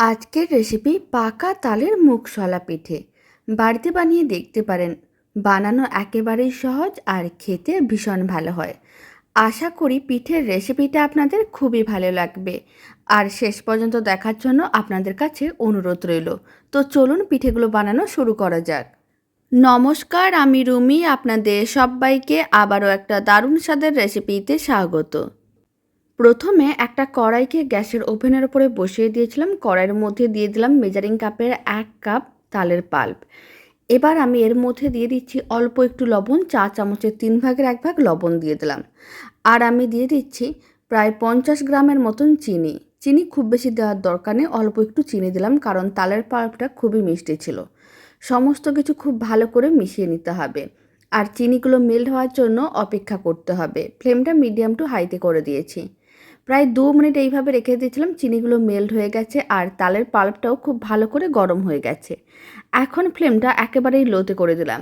আজকের রেসিপি পাকা তালের মুগশলা পিঠে। বাড়িতে বানিয়ে দেখতে পারেন। বানানো একেবারেই সহজ আর খেতে ভীষণ ভালো হয়। আশা করি পিঠের রেসিপিটা আপনাদের খুবই ভালো লাগবে। আর শেষ পর্যন্ত দেখার জন্য আপনাদের কাছে অনুরোধ রইল। তো চলুন পিঠেগুলো বানানো শুরু করা যাক। নমস্কার, আমি রুমি। আপনাদের সবাইকে আবারও একটা দারুণ স্বাদের রেসিপিতে স্বাগত। প্রথমে একটা কড়াইকে গ্যাসের ওভেনের উপরে বসিয়ে দিয়েছিলাম। কড়াইয়ের মধ্যে দিয়ে দিলাম মেজারিং কাপের এক কাপ তালের পাল্প। এবার আমি এর মধ্যে দিয়ে দিচ্ছি অল্প একটু লবণ, চা চামচের তিন ভাগের এক ভাগ লবণ দিয়ে দিলাম। আর আমি দিয়ে দিচ্ছি প্রায় পঞ্চাশ গ্রামের মতন চিনি। চিনি খুব বেশি দেওয়ার দরকার নেই, অল্প একটু চিনি দিলাম কারণ তালের পাল্পটা খুবই মিষ্টি ছিল। সমস্ত কিছু খুব ভালো করে মিশিয়ে নিতে হবে। আর চিনিগুলো মেল্ট হওয়ার জন্য অপেক্ষা করতে হবে। ফ্লেমটা মিডিয়াম টু হাইতে করে দিয়েছি। প্রায় দু মিনিট এইভাবে রেখে দিয়েছিলাম, চিনিগুলো মেল্ট হয়ে গেছে আর তালের পাল্পটাও খুব ভালো করে গরম হয়ে গেছে। এখন ফ্লেমটা একেবারেই লোতে করে দিলাম।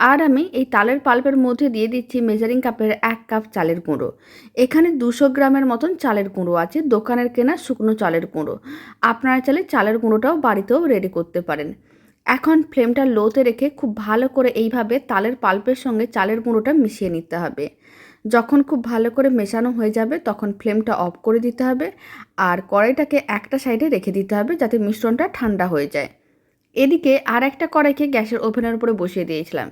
আর আমি এই তালের পাল্পের মধ্যে দিয়ে দিচ্ছি মেজারিং কাপের এক কাপ চালের গুঁড়ো। এখানে দুশো গ্রামের মতন চালের গুঁড়ো আছে, দোকানের কেনা শুকনো চালের গুঁড়ো। আপনারা চাইলে চালের গুঁড়োটাও বাড়িতেও রেডি করতে পারেন। এখন ফ্লেমটা লোতে রেখে খুব ভালো করে এইভাবে তালের পাল্পের সঙ্গে চালের গুঁড়োটা মিশিয়ে নিতে হবে। যখন খুব ভালো করে মেশানো হয়ে যাবে, তখন ফ্লেমটা অফ করে দিতে হবে। আর কড়াইটাকে একটা সাইডে রেখে দিতে হবে যাতে মিশ্রণটা ঠান্ডা হয়ে যায়। এদিকে আর একটা কড়াইকে গ্যাসের ওভেনের উপরে বসিয়ে দিয়েছিলাম।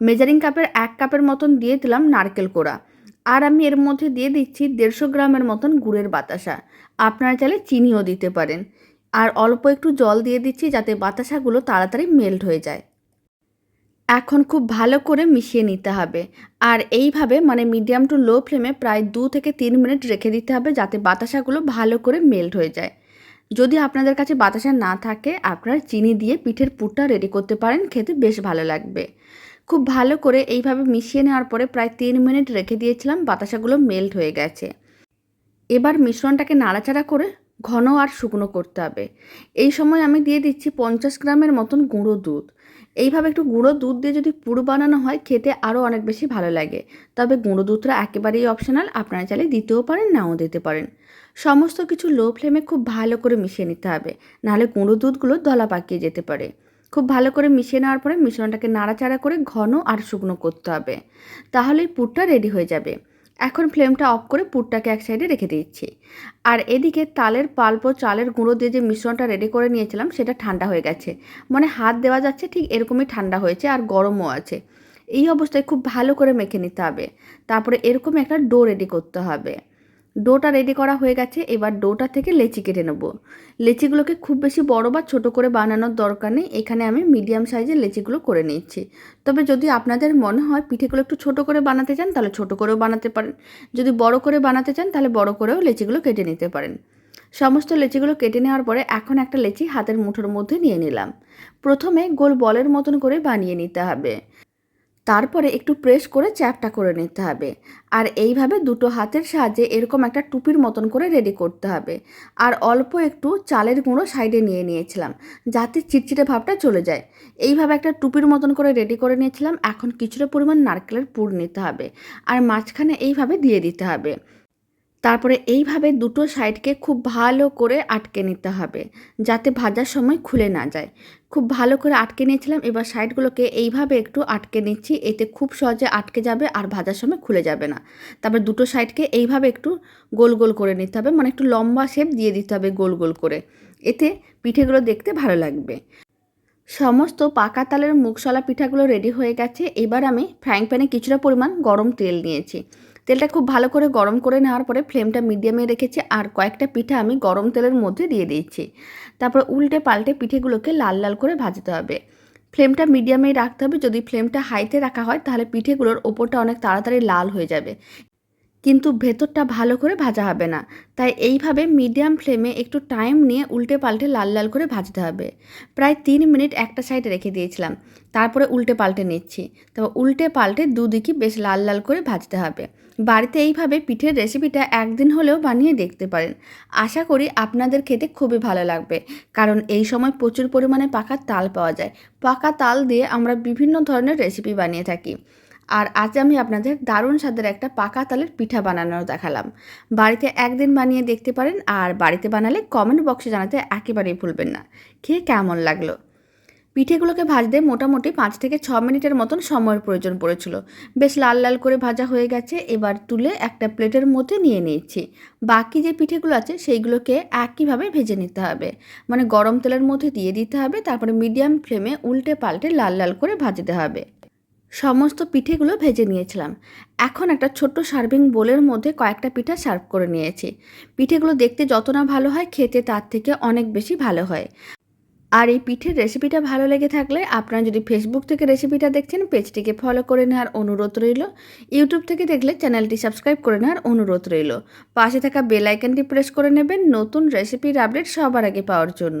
মেজারিং কাপের এক কাপের মতন দিয়ে দিলাম নারকেল কোড়া। আর আমি এর মধ্যে দিয়ে দিচ্ছি দেড়শো গ্রামের মতন গুড়ের বাতাসা। আপনারা চাইলে চিনিও দিতে পারেন। আর অল্প একটু জল দিয়ে দিচ্ছি যাতে বাতাসাগুলো তাড়াতাড়ি মেল্ট হয়ে যায়। এখন খুব ভালো করে মিশিয়ে নিতে হবে। আর এইভাবে মানে মিডিয়াম টু লো ফ্লেমে প্রায় দু থেকে তিন মিনিট রেখে দিতে হবে যাতে বাতাসাগুলো ভালো করে মেল্ট হয়ে যায়। যদি আপনাদের কাছে বাতাসা না থাকে, আপনারা চিনি দিয়ে পিঠের পুরটা রেডি করতে পারেন, খেতে বেশ ভালো লাগবে। খুব ভালো করে এইভাবে মিশিয়ে নেওয়ার পরে প্রায় তিন মিনিট রেখে দিয়েছিলাম, বাতাসাগুলো মেল্ট হয়ে গেছে। এবার মিশ্রণটাকে নাড়াচাড়া করে ঘন আর শুকনো করতে হবে। এই সময় আমি দিয়ে দিচ্ছি পঞ্চাশ গ্রামের মতন গুঁড়ো দুধ। এইভাবে একটু গুঁড়ো দুধ দিয়ে যদি পুরো বানানো হয়, খেতে আরও অনেক বেশি ভালো লাগে। তবে গুঁড়ো দুধটা একেবারেই অপশনাল আপনারা চাইলে দিতেও পারেন, নাও দিতে পারেন। সমস্ত কিছু লো ফ্লেমে খুব ভালো করে মিশিয়ে নিতে হবে। নাহলে গুঁড়ো দুধগুলো দলা পাকিয়ে যেতে পারে। খুব ভালো করে মিশিয়ে নেওয়ার পরে মিশ্রণটাকে নাড়াচাড়া করে ঘন আর শুকনো করতে হবে। তাহলেই পুরটা রেডি হয়ে যাবে। এখন ফ্লেমটা অফ করে পুরটাকে এক সাইডে রেখে দিচ্ছি। আর এদিকে তালের পাল্প চালের গুঁড়ো দিয়ে যে মিশ্রণটা রেডি করে নিয়েছিলাম, সেটা ঠান্ডা হয়ে গেছে। মানে হাত দেওয়া যাচ্ছে, ঠিক এরকমই ঠান্ডা হয়েছে আর গরমও আছে। এই অবস্থায় খুব ভালো করে মেখে নিতে হবে। তারপরে এরকম একটা ডো রেডি করতে হবে। ডোটা রেডি করা হয়ে গেছে, এবার ডোটা থেকে লেচি কেটে নেব। লেচিগুলোকে খুব বেশি বড় বা ছোট করে বানানোর দরকার নেই, এখানে আমি মিডিয়াম সাইজের লেচিগুলো করে নিচ্ছি। তবে যদি আপনাদের মনে হয় পিঠেগুলো একটু ছোট করে বানাতে চান, তাহলে ছোট করেও বানাতে পারেন। যদি বড় করে বানাতে চান, তাহলে বড় করেও লেচিগুলো কেটে নিতে পারেন। সমস্ত লেচিগুলো কেটে নেওয়ার পরে এখন একটা লেচি হাতের মুঠোর মধ্যে নিয়ে নিলাম। প্রথমে গোল বলের মতন করে বানিয়ে নিতে হবে। তারপরে একটু প্রেস করে চ্যাপটা করে নিতে হবে। আর এইভাবে দুটো হাতের সাহায্যে এরকম একটা টুপির মতন করে রেডি করতে হবে। আর অল্প একটু চালের গুঁড়ো সাইডে নিয়ে নিয়েছিলাম, যাতে চিটচিটে ভাবটা চলে যায়। এইভাবে একটা টুপির মতন করে রেডি করে নিয়েছিলাম, এখন কিছুটা পরিমাণ নারকেলের পুর নিতে হবে। আর মাঝখানে এইভাবে দিয়ে দিতে হবে। তারপরে এইভাবে দুটো সাইডকে খুব ভালো করে আটকে নিতে হবে, যাতে ভাজার সময় খুলে না যায়। খুব ভালো করে আটকে নিয়েছিলাম, এবার সাইডগুলোকে এইভাবে একটু আটকে নিচ্ছি, এতে খুব সহজে আটকে যাবে আর ভাজার সময় খুলে যাবে না। তারপর দুটো সাইডকে এইভাবে একটু গোল গোল করে নিতে হবে মানে একটু লম্বা শেপ দিয়ে দিতে হবে গোল গোল করে। এতে পিঠেগুলো দেখতে ভালো লাগবে। সমস্ত পাকা তালের মুগশলা পিঠাগুলো রেডি হয়ে গেছে, এবার আমি ফ্রাইং প্যানে কিছুটা পরিমাণ গরম তেল নিয়েছি। তেলটা খুব ভালো করে গরম করে নেওয়ার পরে ফ্লেমটা মিডিয়ামে রেখেছি আর কয়েকটা পিঠা আমি গরম তেলের মধ্যে দিয়ে দিয়েছি। তারপর উল্টে পাল্টে পিঠেগুলোকে লাল লাল করে ভাজতে হবে। ফ্লেমটা মিডিয়ামেই রাখতে হবে। যদি ফ্লেমটা হাইতে রাখা হয় তাহলে পিঠেগুলোর ওপরটা অনেক তাড়াতাড়ি লাল হয়ে যাবে। কিন্তু ভেতরটা ভালো করে ভাজা হবে না। তাই এইভাবে মিডিয়াম ফ্লেমে একটু টাইম নিয়ে উল্টে পাল্টে লাল লাল করে ভাজতে হবে। প্রায় তিন মিনিট একটা সাইডে রেখে দিয়েছিলাম। তারপরে উল্টে পাল্টে নিচ্ছি। তারপর উল্টে পাল্টে দুদিকই বেশ লাল লাল করে ভাজতে হবে। বাড়িতে এইভাবে পিঠের রেসিপিটা একদিন হলেও বানিয়ে দেখতে পারেন। আশা করি আপনাদের খেতে খুবই ভালো লাগবে। কারণ এই সময় প্রচুর পরিমাণে পাকা তাল পাওয়া যায়। পাকা তাল দিয়ে আমরা বিভিন্ন ধরনের রেসিপি বানিয়ে থাকি। আর আজ আমি আপনাদের দারুণ স্বাদের একটা পাকা তালের পিঠা বানানো দেখালাম। বাড়িতে একদিন বানিয়ে দেখতে পারেন আর বাড়িতে বানালে কমেন্ট বক্সে জানাতে একেবারেই ভুলবেন না। খেয়ে কেমন লাগল? পিঠেগুলোকে ভাজতে মোটামুটি পাঁচ থেকে ছ মিনিটের মতন সময়ের প্রয়োজন পড়েছিল। বেশ লাল লাল করে ভাজা হয়ে গেছে, এবার তুলে একটা প্লেটের মধ্যে নিয়ে নিয়েছি বাকি যে পিঠেগুলো আছে, সেইগুলোকে একইভাবে ভেজে নিতে হবে। মানে গরম তেলের মধ্যে দিয়ে দিতে হবে, তারপরে মিডিয়াম ফ্লেমে উল্টে পাল্টে লাল লাল করে ভাজতে হবে। সমস্ত পিঠেগুলো ভেজে নিয়েছিলাম। এখন একটা ছোট্ট সার্ভিং বোলের মধ্যে কয়েকটা পিঠা সার্ভ করে নিয়েছি। পিঠেগুলো দেখতে যত না ভালো হয় খেতে তার থেকে অনেক বেশি ভালো হয়। আর এই পিঠের রেসিপিটা ভালো লেগে থাকলে আপনারা যদি ফেসবুক থেকে রেসিপিটা দেখছেন, পেজটিকে ফলো করে নেওয়ার অনুরোধ রইল। ইউটিউব থেকে দেখলে চ্যানেলটি সাবস্ক্রাইব করে নেওয়ার অনুরোধ রইল। পাশে থাকা বেল আইকনটি প্রেস করে নেবেন নতুন রেসিপির আপডেট সবার আগে পাওয়ার জন্য।